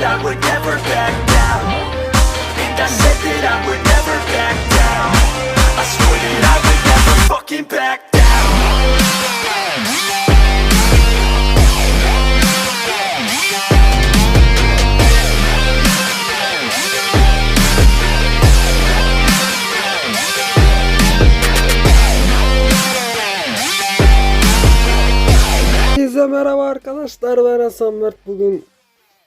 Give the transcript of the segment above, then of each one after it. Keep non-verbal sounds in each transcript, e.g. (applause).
that I would never back down. And I said that I would never back down. I swore that I would never fucking back down. Merhaba arkadaşlar ben Hasan Mert. Bugün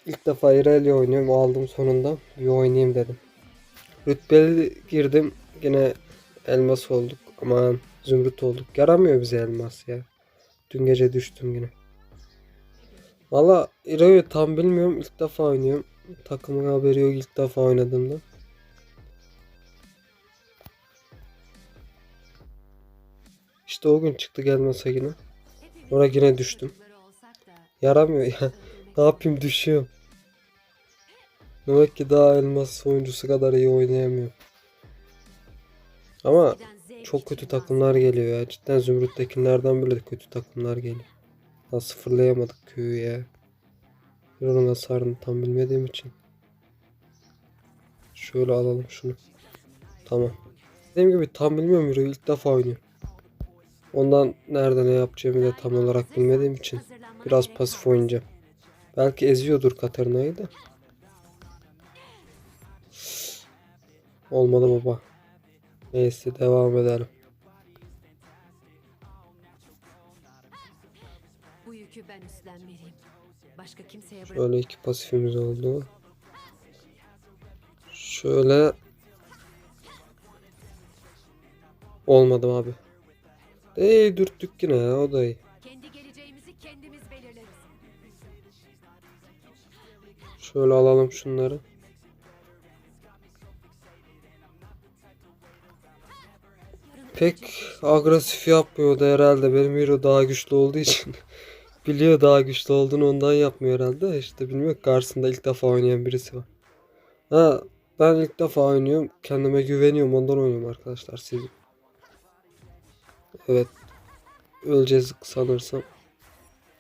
ilk defa İrelia oynuyorum. Aldım sonunda. Bir oynayayım dedim. Rütbeli girdim. Yine elmas olduk. Aman zümrüt olduk. Yaramıyor bize elmas ya. Dün gece düştüm yine. Valla İreo'yu tam bilmiyorum. İlk defa oynuyorum. Takımın haberi yok. İlk defa oynadığımda. İşte o gün çıktı gelmese yine. Oraya yine düştüm. Yaramıyor ya. Ne yapayım düşüyorum. Demek ki daha elmas oyuncusu kadar iyi oynayamıyor. Ama çok kötü takımlar geliyor ya. Cidden Zümrüt'tekilerden bile kötü takımlar geliyor. Daha sıfırlayamadık köyü ya. Onun hasarını tam bilmediğim için. Şöyle alalım şunu. Tamam. Dediğim gibi tam bilmiyorum Euro'yu ilk defa oynuyorum. Ondan nerede ne yapacağımı da tam olarak bilmediğim için biraz pasif oynayacağım. Belki eziyordur Katarina'yı da. Olmadı baba. Neyse devam edelim. Bu yükü ben üstlenmeliyim. Başka kimseye bırak. Şöyle iki pasifimiz oldu. Şöyle Olmadı abi. İyi dürttük yine ya o da iyi. Şöyle alalım şunları. Pek agresif yapmıyordu herhalde. Benim hero daha güçlü olduğu için. (laughs) Biliyor daha güçlü olduğunu ondan yapmıyor herhalde. İşte bilmiyorum karşısında ilk defa oynayan birisi var. Ha ben ilk defa oynuyorum. Kendime güveniyorum ondan oynuyorum arkadaşlar siz. Evet. Öleceğiz sanırsam.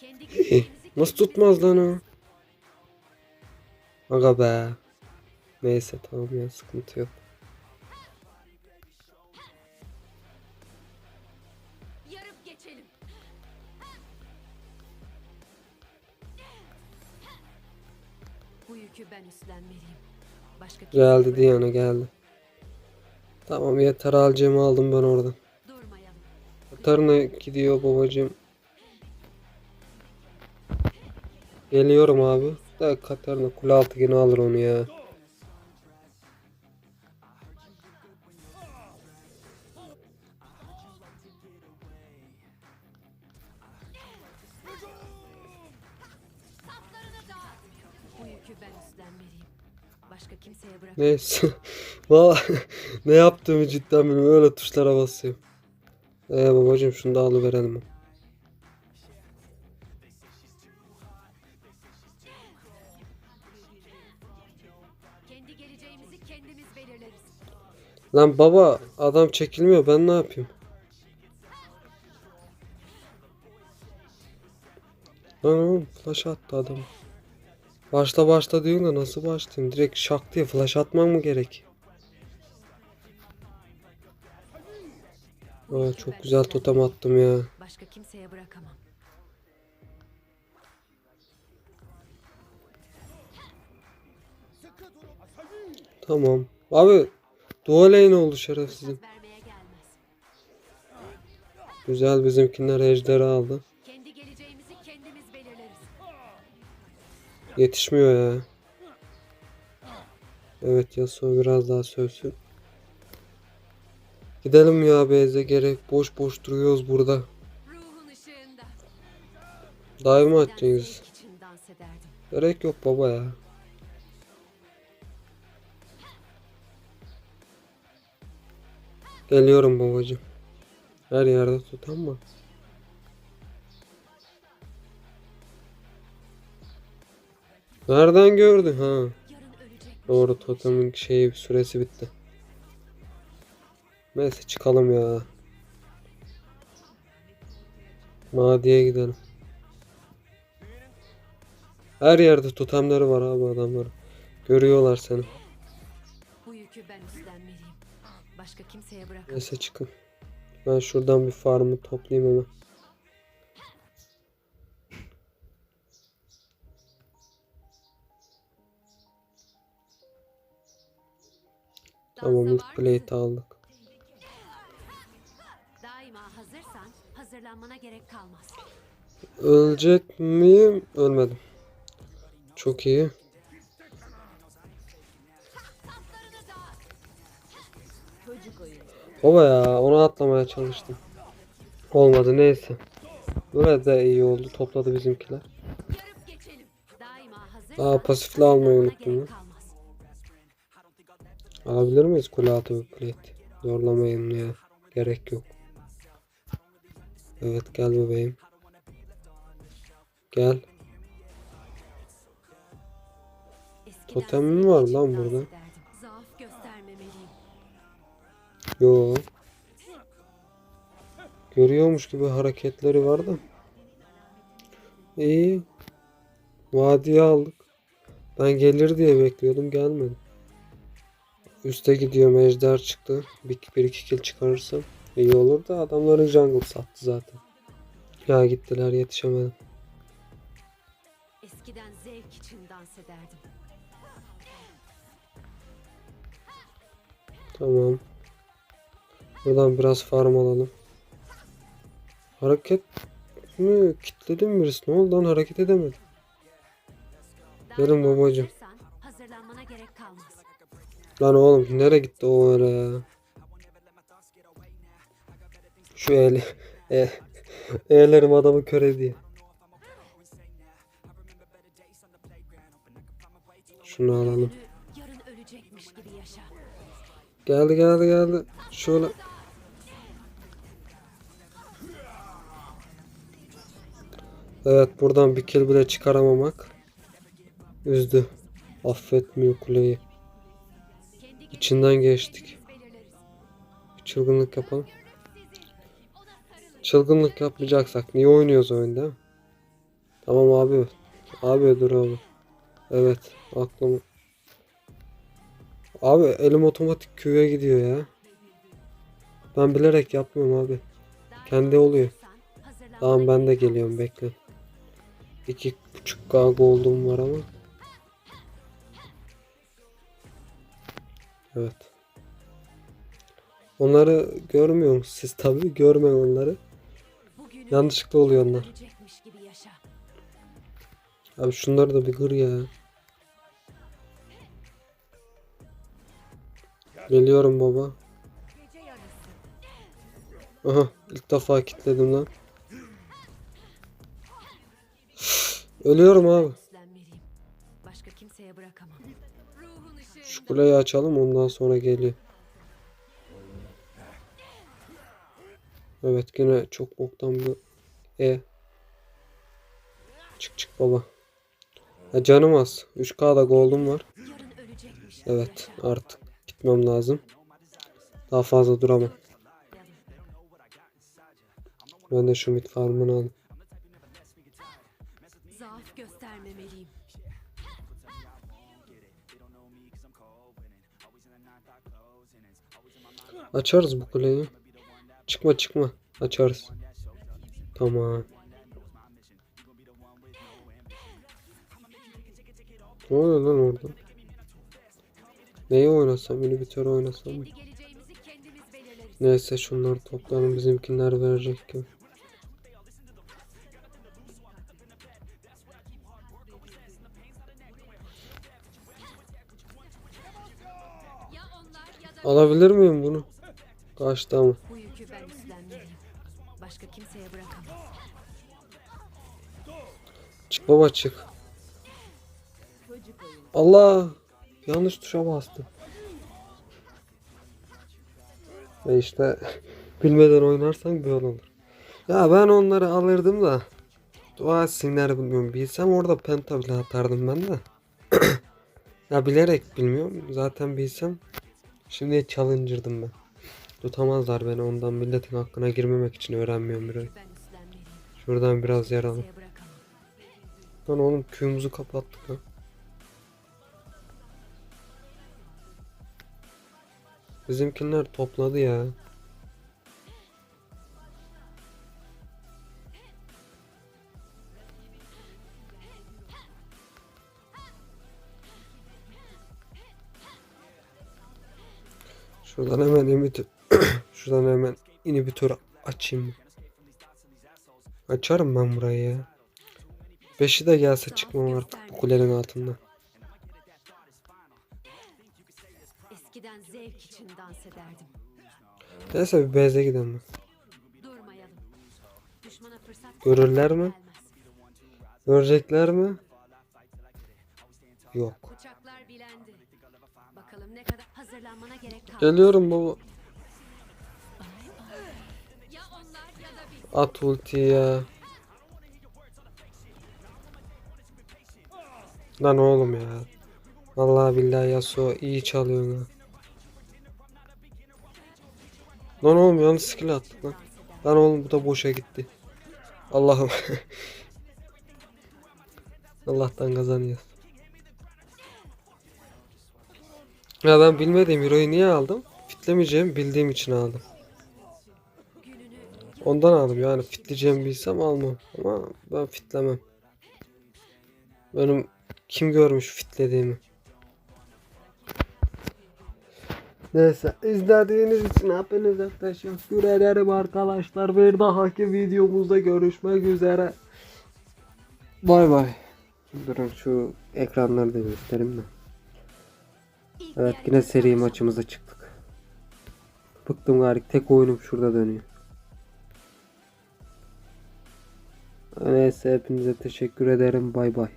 (laughs) Nasıl tutmaz lan o? Aga be. Neyse tamam ya sıkıntı yok. Geldi Diana geldi. Tamam yeter alacağımı aldım ben oradan. Katarina gidiyor babacığım. Geliyorum abi. Da Katarina kule altı yine alır onu ya. Neyse. (laughs) Valla (laughs) ne yaptığımı cidden bilmiyorum. Öyle tuşlara basıyorum. Ee babacığım şunu da alıverelim. Lan baba adam çekilmiyor ben ne yapayım? Lan oğlum flash attı adam. Başla başla diyorsun da nasıl başlayayım? Direkt şak diye flash atmam mı gerek? Aa, çok güzel totem attım ya. Başka kimseye bırakamam. Tamam. Abi lane oldu şerefsizim. Güzel bizimkiler ejderi aldı. Yetişmiyor ya. Evet Yasuo biraz daha sövsün. Gidelim ya Beyze gerek. Boş boş duruyoruz burada. Ben atacaksınız? Gerek yok baba ya. Geliyorum babacığım. Her yerde tutan mı? Nereden gördü ha? Doğru totemin şeyi süresi bitti. Neyse çıkalım ya. Madiye gidelim. Her yerde totemleri var abi adamların. Görüyorlar seni. Kimseye bırakamam. Neyse çıkın. Ben şuradan bir farmı toplayayım hemen. Tamam ilk plate aldık. Daima hazırsan hazırlanmana gerek kalmaz. Ölecek miyim? Ölmedim. Çok iyi. Baba ya onu atlamaya çalıştım. Olmadı neyse. Böyle de iyi oldu. Topladı bizimkiler. Aa pasifle almayı unuttum. Alabilir miyiz kule bir plate? Zorlamayın ya. Gerek yok. Evet gel bebeğim. Gel. Totemim var lan burada. Yo. Görüyormuş gibi hareketleri var da. İyi. Vadiye aldık. Ben gelir diye bekliyordum gelmedi. Üste gidiyor ejder çıktı. Bir, bir iki kill çıkarırsam iyi olur da adamların jungle sattı zaten. Ya gittiler yetişemedim. Eskiden zevk için dans ederdim. Tamam. Buradan biraz farm alalım. Hareket mi? Kitledim birisi. Ne oldu lan? Hareket edemedim. Gelin babacım. Lan oğlum nereye gitti o öyle ya? Şu el, e, (laughs) ellerim adamı kör ediyor. Şunu alalım. Geldi geldi geldi. Şöyle. Evet buradan bir kill bile çıkaramamak. Üzdü. Affetmiyor kuleyi. İçinden geçtik. Bir çılgınlık yapalım. Çılgınlık yapmayacaksak niye oynuyoruz oyunda? Tamam abi. Abi dur abi. Evet aklım. Abi elim otomatik Q'ya gidiyor ya. Ben bilerek yapmıyorum abi. Kendi oluyor. Tamam ben de geliyorum bekle. İki buçuk K gold'um var ama. Evet. Onları görmüyor musunuz siz tabi görmeyin onları. Yanlışlıkla oluyor onlar. Abi şunları da bir kır ya. Geliyorum baba. Aha ilk defa kilitledim lan. Ölüyorum abi. Başka kimseye bırakamam. Şu kuleyi açalım ondan sonra geliyor. Evet yine çok boktan bir E. Çık çık baba. Ya canım az. 3K'da gold'um var. Evet artık gitmem lazım. Daha fazla duramam. Ben de şu mid farmını alayım. Açarız bu kuleyi. Çıkma çıkma. Açarız. Tamam. Ne oluyor lan orada? Neyi oynasam? Inhibitor oynasam mı? Neyse şunları toplayalım bizimkiler verecek gibi. Alabilir miyim bunu? Kaçtı ama. bu yükü ben üstlenmeliyim. Başka kimseye bırakamam. Çık baba çık. Allah! Yanlış tuşa bastım. Ve işte (laughs) bilmeden oynarsan böyle olur. Ya ben onları alırdım da dua etsinler bilmiyorum. Bilsem orada penta bile atardım ben de. (clears throat) ya bilerek bilmiyorum. Zaten bilsem şimdi challenger'dım ben. Tutamazlar beni ondan milletin hakkına girmemek için öğrenmiyorum bir oyun. Ben üstlenmeliyim. Şuradan biraz yer bırakamam. Lan oğlum köyümüzü kapattık lan. Bizimkiler topladı ya. Şuradan hemen inhibitör Şuradan hemen inhibitör açayım. Açarım ben burayı ya. Beşi de gelse çıkmam artık bu kulenin altından. Eskiden zevk için dans ederdim. Neyse bir beze gidelim. Görürler mi? Görecekler mi? Yok. Uçaklar bilendi. At ulti ya. Lan oğlum ya. Vallahi billahi Yasuo iyi çalıyor ha. Lan oğlum yanlış skill attık lan. Lan oğlum bu da boşa gitti. Allah'ım. (laughs) Allah'tan kazanıyoruz. Ya ben bilmediğim hero'yu niye aldım? Fitlemeyeceğim bildiğim için aldım. Ondan aldım yani fitleyeceğimi bilsem almam ama ben fitlemem. Benim kim görmüş fitlediğimi. Neyse izlediğiniz için hepinize teşekkür ederim arkadaşlar. Bir dahaki videomuzda görüşmek üzere. Bay bay. Durun şu ekranları da göstereyim de. Evet yine seri maçımıza çıktık. Bıktım gari tek oyunum şurada dönüyor. Neyse hepinize teşekkür ederim. Bay bay.